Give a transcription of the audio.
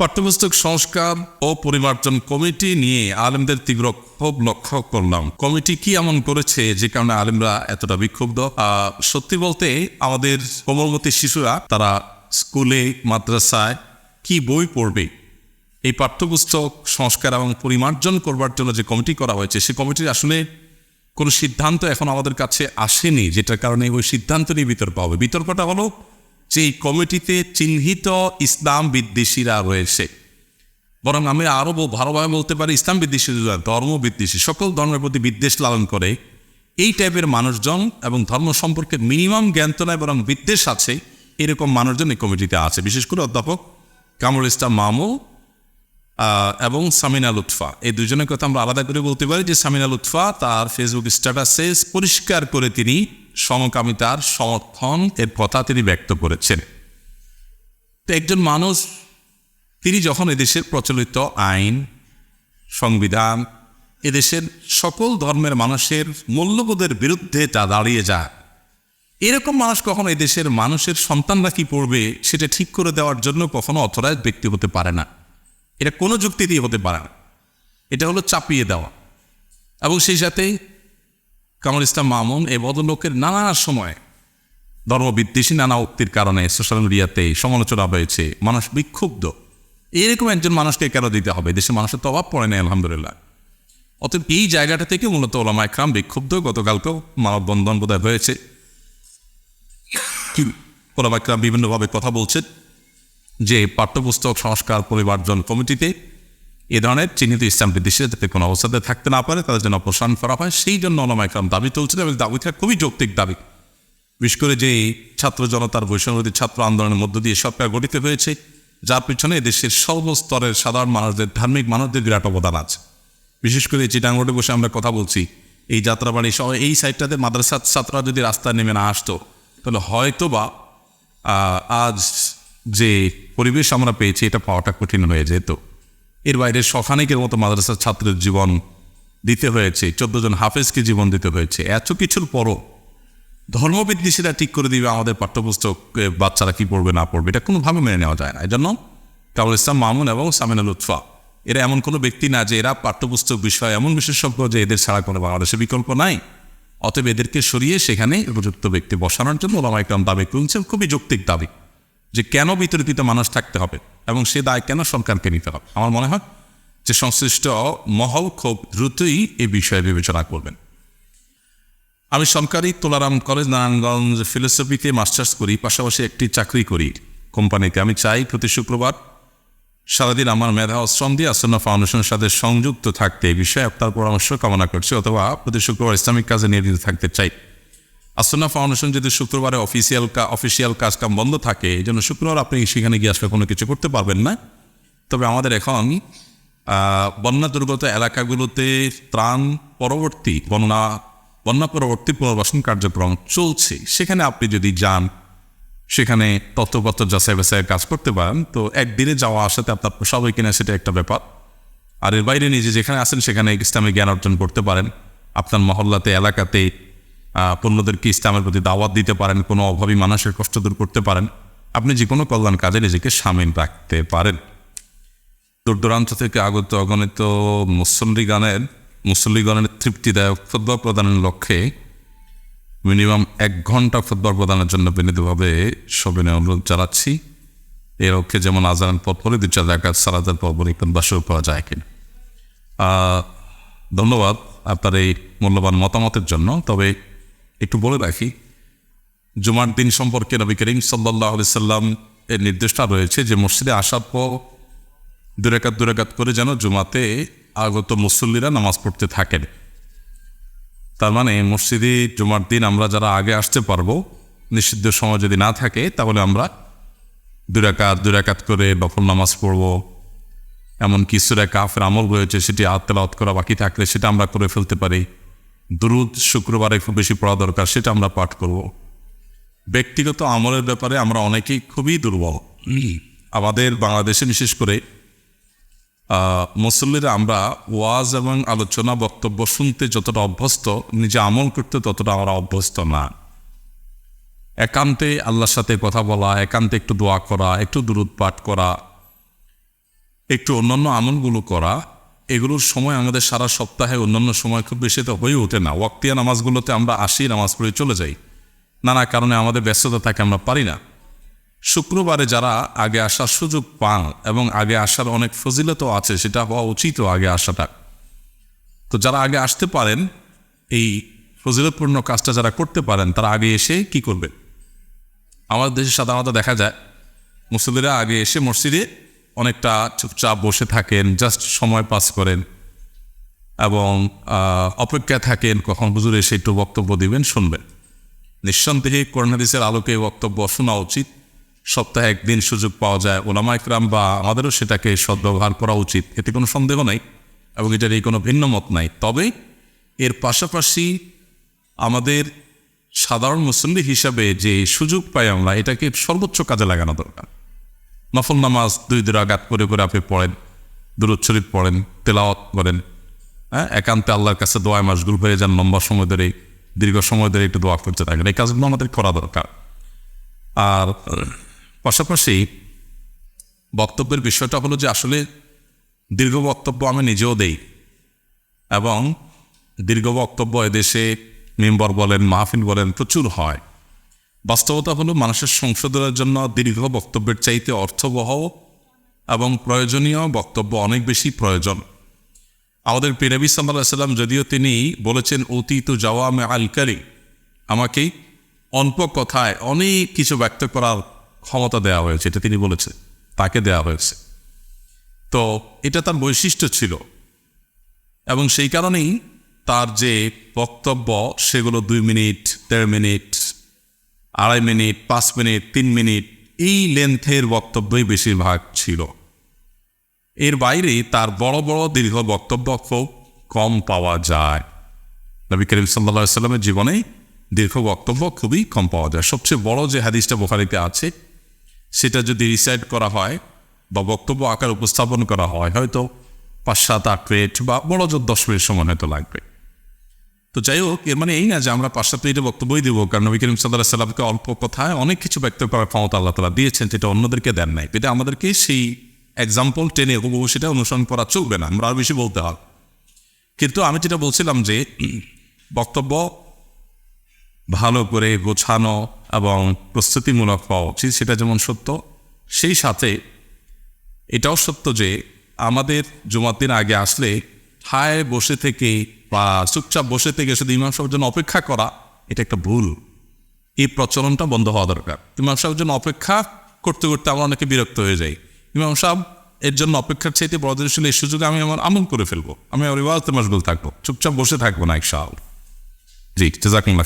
পাঠ্যপুস্তক সংস্কার ও পরিমার্জন কমিটি নিয়ে আলেমদের তীব্র ক্ষোভ লক্ষ্য করলাম। কমিটি কি এমন করেছে যে কারণে আলেমরা এতটা বিক্ষুব্ধ? সত্যি বলতে আমাদের কোমলমতি শিশুরা, তারা স্কুলে, মাদ্রাসায় কি বই পড়বে? এই পাঠ্যপুস্তক সংস্কার এবং পরিমার্জন করবার জন্য যে কমিটি করা হয়েছে, সে কমিটির আসলে কোনো সিদ্ধান্ত এখন আমাদের কাছে আসেনি, যেটার কারণে ওই সিদ্ধান্ত নিয়ে বিতর্ক হবে। বিতর্কটা হলো এই কমিটিতে চিহ্নিত ইসলাম বিদ্বেষীরা রয়েছে। বরং আমি আরও ভালোভাবে বলতে পারি, ইসলাম বিদ্বেষী ধর্ম বিদ্বেষী, সকল ধর্মের প্রতি বিদ্বেষ লালন করে এই টাইপের মানুষজন এবং ধর্ম সম্পর্কে মিনিমাম জ্ঞান তো নাই, বরং বিদ্বেষ আছে, এরকম মানুষজন এই কমিটিতে আছে। বিশেষ করে অধ্যাপক কামরুল ইসলাম মামু এবং সামিনা লুৎফা। এই দুজনের কথা আমরা আলাদা করে বলতে পারি যে সামিনা লুৎফা তার ফেসবুক স্ট্যাটাসে পরিষ্কার করে তিনি সমকামিতার সমর্থন এর কথা তিনি ব্যক্ত করেছেন। তো একজন মানুষ, তিনি যখন এদেশের প্রচলিত আইন, সংবিধান, এদেশের সকল ধর্মের মানুষের মূল্যবোধের বিরুদ্ধে তা দাঁড়িয়ে যায়, এরকম মানুষ কখনো এদেশের মানুষের সন্তানরা কি পড়বে সেটা ঠিক করে দেওয়ার জন্য কখনো অথরাইজ ব্যক্তি হতে পারে না। এটা কোনো যুক্তি দিয়ে হতে পারে না। এটা হলো চাপিয়ে দেওয়া। এবং সেই সাথে কামর ইসলাম মামুন এই ভদ্রলোকের নানা সময় ধর্মবিদ্বেষী নানা উক্তির কারণে সোশ্যাল মিডিয়াতে সমালোচনা হয়েছে। মানুষ বিক্ষুব্ধ। এরকম একজন মানুষকে কেন দিতে হবে? দেশের মানুষের তো অভাব পড়ে নেই, আলহামদুলিল্লাহ। অতএব এই জায়গাটা থেকে মূলত ওলামা একরাম বিক্ষুব্ধ। গতকালকেও মানববন্ধন বোধহয় হয়েছে। ওলামা একরাম বিভিন্নভাবে কথা বলছেন যে পাঠ্যপুস্তক সংস্কার পরিবারজন কমিটিতে এ ধরনের চিহ্নিত ইসলাম বিদ্বেষীরা যাতে কোনো অবস্থাতে থাকতে না পারে, তাদের জন্য অপসারণ করা হয়। সেই জন্য ওলামা একরাম দাবি তুলছেন এবং দাবিটা খুবই যৌক্তিক দাবি। বিশেষ করে যে ছাত্র জনতার বৈষম্যবাদী ছাত্র আন্দোলনের মধ্য দিয়ে সরকার গঠিত হয়েছে, যার পিছনে দেশের সর্বস্তরের সাধারণ মানুষদের, ধার্মিক মানুষদের বিরাট অবদান আছে। বিশেষ করে চিটাং বসে আমরা কথা বলছি, এই যাত্রাবাড়ি সহ এই সাইডটাতে মাদ্রাসার ছাত্ররা যদি রাস্তায় নেমে না আসতো, তাহলে হয়তো বা আজ যে পরিবেশ আমরা পেয়েছি, এটা পাওয়াটা কঠিন হয়ে যেত। এর বাইরে শখানিকের মতো মাদ্রাসার ছাত্রের জীবন দিতে হয়েছে, চোদ্দ জন হাফেজকে জীবন দিতে হয়েছে, এত কিছুর পরও ধর্মবিদ্বেষীরা ঠিক করে দিবে আমাদের পাঠ্যপুস্তক বাচ্চারা কি পড়বে, না পড়বে, এটা কোনোভাবে মেনে নেওয়া যায় না। এই জন্য কাবুল ইসলাম মামুন এবং সামিনা লুৎফা এরা এমন কোনো ব্যক্তি না যে এরা পাঠ্যপুস্তক বিষয়, এমন বিশেষজ্ঞ যে এদের ছাড়া কোনো বাংলাদেশে বিকল্প নাই। অতএব এদেরকে সরিয়ে সেখানে উপযুক্ত ব্যক্তি বসানোর জন্য ওলামা ইকরাম দাবি তুলছেন খুবই যৌক্তিক দাবি। যে কেন বিতর্কিত মানুষ থাকতে হবে এবং সে দায় কেন সরকারকে নিতে হবে? আমার মনে হয় যে সংশ্লিষ্ট মহল খুব দ্রুতই এ বিষয়ে বিবেচনা করবেন। আমি সরকারি তোলারাম কলেজ, নারায়ণগঞ্জ ফিলোসফিতে মাস্টার্স করি, পাশাপাশি একটি চাকরি করি। কোম্পানিতে আমি চাই প্রতি শুক্রবার সারাদিন আমার মেধা ও শ্রম দিয়ে আসন্ন ফাউন্ডেশনের সাথে সংযুক্ত থাকতে। এই বিষয়ে আপনার পরামর্শ কামনা করছি, অথবা প্রতি শুক্রবার ইসলামিক কাজে নিয়োজিত থাকতে চাই। আসন্না ফাউন্ডেশন যদি শুক্রবারে অফিসিয়াল অফিসিয়াল কাজ কাম বন্ধ থাকে, এই জন্য শুক্রবার আপনি সেখানে গিয়ে আসলে কোনো কিছু করতে পারবেন না। তবে আমাদের এখন বন্যা দুর্গত এলাকাগুলোতে ত্রাণ পরবর্তী, বন্যা বন্যা পরবর্তী পুনর্বাসন কার্যক্রম চলছে। সেখানে আপনি যদি যান, সেখানে তথ্যপত্র যাচাই বাছাই কাজ করতে পারেন, তো একদিনে যাওয়া আসাতে আপনার সবাই কিনা সেটা একটা ব্যাপার। আর এর বাইরে নিজে যেখানে আছেন, সেখানে ইসলামী জ্ঞান অর্জন করতে পারেন। আপনার মহল্লাতে, এলাকাতে আহ, পণ্যদেরকে ইসলামের প্রতি দাওয়াত দিতে পারেন কোনো অভাবী মানুষের কষ্ট দূর করতে পারেন আপনি যে কোনো কল্যাণ কাজে নিজেকে সামিল রাখতে পারেন। দূর দূরান্ত থেকে আগত অগণিত মুসল্লিগানের মুসল্লিগণের তৃপ্তিদায়ক ফুটবল প্রদানের লক্ষ্যে মিনিমাম এক ঘণ্টা ফুটবল প্রদানের জন্য বিনীতভাবে সবিনয় অনুরোধ জানাচ্ছি। এর লক্ষ্যে যেমন আজান পর পরে দু চার জায়গায় সারাদার পর পরীক্ষণ বাসও পাওয়া যায় কিনা। ধন্যবাদ আপনার এই মূল্যবান মতামতের জন্য। তবে একটু বলে রাখি, জুমার দিন সম্পর্কে নবী করিম সাল্লাহ সাল্লাম এর নির্দেশটা রয়েছে যে মসজিদে আসার পর দুরেকাত দুরেকাত করে যেন জুমাতে আগত মুসল্লিরা নামাজ পড়তে থাকেন। তার মানে মসজিদে জুমার দিন আমরা যারা আগে আসতে পারব, নিষিদ্ধ সময় যদি না থাকে, তাহলে আমরা দুরাকাত দুরাকাত করে নফল নামাজ পড়ব। এমন কিছু কাফের আমল রয়েছে, সেটি আত্মালাত করা বাকি থাকলে সেটা আমরা করে ফেলতে পারি। দুরুদ শুক্রবারে খুব বেশি পড়া দরকার, সেটা আমরা পাঠ করব। ব্যক্তিগত আমলের ব্যাপারে আমরা অনেকেই খুবই দুর্বল। আমাদের বাংলাদেশে বিশেষ করে মুসল্লিরা আমরা ওয়াজ এবং আলোচনা বক্তব্য শুনতে যতটা অভ্যস্ত, নিজে আমল করতে ততটা আমরা অভ্যস্ত না। একান্তে আল্লাহর সাথে কথা বলা, একান্তে একটু দোয়া করা, একটু দূরত পাঠ করা, একটু অন্যান্য আমলগুলো করা এগুলোর সময় আমাদের সারা সপ্তাহে অন্যান্য সময় খুব বেশি তো হয়ে ওঠে না। ওয়াক্তিয়া নামাজগুলোতে আমরা আসি, নামাজ পড়ে চলে যাই। নানা কারণে আমাদের ব্যস্ততা থাকে, আমরা পারি না। শুক্রবারে যারা আগে আসার সুযোগ পান এবং আগে আসার অনেক ফজিলতও আছে, সেটা হওয়া উচিত আগে আসাটা। তো যারা আগে আসতে পারেন, এই ফজিলতপূর্ণ কাজটা যারা করতে পারেন, তারা আগে এসে কি করবে? আমাদের দেশে সাধারণত দেখা যায় মুসলিরা আগে এসে মসজিদে অনেকটা চুপচাপ বসে থাকেন জাস্ট সময় পাস করেন এবং অপেক্ষায় থাকেন, কখন হুজুর এসে একটু বক্তব্য দিবেন, শুনবেন। নিঃসন্দেহে করোনাদিসের আলোকে বক্তব্য শোনা উচিত। সপ্তাহে একদিন সুযোগ পাওয়া যায়, ওলামা ইকরাম বা আমাদেরও সেটাকে সদ্ব্যবহার করা উচিত। এতে কোনো সন্দেহ নাই এবং এটার এই কোনো ভিন্ন মত নাই। তবে এর পাশাপাশি আমাদের সাধারণ মুসল্লি হিসাবে যে সুযোগ পাই আমরা, এটাকে সর্বোচ্চ কাজে লাগানো দরকার। নফল নামাজ দুই দুই রাগাত করে করে আপনি পড়েন, দুরুদ শরীফ পড়েন, তেলাওয়াত করেন হ্যাঁ? একান্তে আল্লাহর কাছে দোয়ায় মাসগুল হয়ে যান, লম্বা সময় ধরে, দীর্ঘ সময় ধরে একটু দোয়া করতে থাকেন। এই কাজগুলো আমাদের করা দরকার। আর পাশাপাশি বক্তব্যের বিষয়টা হলো যে আসলে দীর্ঘ বক্তব্য আমি নিজেও দেই এবং দীর্ঘ বক্তব্য এদেশে মেম্বার বলেন, মাহফিল বলেন, প্রচুর হয়। বাস্তবতা হলো মানুষের সংশোধনের জন্য দীর্ঘ বক্তব্যের চাইতে অর্থবহ এবং প্রয়োজনীয় বক্তব্য অনেক বেশি প্রয়োজন। আমাদের সাল্লাহ সাল্লাম যদিও তিনি বলেছেন, অতীত জাওয়ামে আলকারি আমাকে অল্প কথায় অনেক কিছু ব্যক্ত করার ক্ষমতা দেওয়া হয়েছে, এটা তিনি বলেছেন, তাকে দেওয়া হয়েছে। তো এটা তার বৈশিষ্ট্য ছিল এবং সেই কারণেই তার যে বক্তব্য, সেগুলো দুই মিনিট, দেড় মিনিট আড়াই মিনিট, পাঁচ মিনিট, তিন মিনিট, এই লেন্থের বক্তব্যই বেশিরভাগ ছিল। এর বাইরে তার বড় বড়, দীর্ঘ বক্তব্য কম পাওয়া যায়। নবী করিম সাল্লা সাল্লামের জীবনে দীর্ঘ বক্তব্য খুবই কম পাওয়া যায়। সবচেয়ে বড় যে হাদিসটা বোখারিতে আছে, সেটা যদি রিসাইড করা হয় বা বক্তব্য আকার উপস্থাপন করা হয়, হয়তো পাঁচ, সাত, আট মিনিট বা বড় জোর দশ মিনিট সময় হয়তো লাগবে। তো যাই হোক, এর মানে এই না যে আমরা সাত মিনিটে বক্তব্যই দেবো, কারণ নবী করিম সাল্লাহ সাল্লামকে অল্প কথায় অনেক কিছু ব্যক্ত করার ক্ষমতা আল্লাহ তালা দিয়েছেন, যেটা অন্যদেরকে দেন নাই। এটা আমাদেরকে সেই এক্সাম্পল টেনে হুবহু সেটা অনুসরণ করা চলবে না, আমরা আরও বেশি বলতে হবে কিন্তু আমি যেটা বলছিলাম যে বক্তব্য ভালো করে গোছানো এবং প্রস্তুতিমূলক হওয়া উচিত, সেটা যেমন সত্য, সেই সাথে এটাও সত্য যে আমাদের জুমার দিন আগে আসলে ঠায় বসে থেকে বা চুপচাপ বসে থেকে শুধু ইমাম সাহেবের জন্য অপেক্ষা করা, এটা একটা ভুল। এই প্রচলনটা বন্ধ হওয়া দরকার। ইমাম সাহেবের জন্য অপেক্ষা করতে করতে আমরা অনেকে বিরক্ত হয়ে যাই। ইমাম সাহেব এর জন্য অপেক্ষার চাইতে বড়দের ছিল এই সুযোগে আমি আমার আমল করে ফেলব। আমি আমার ইবাদতে মশগুল থাকব। চুপচাপ বসে থাকব না এক সাল জি জাজাকুল্লাহ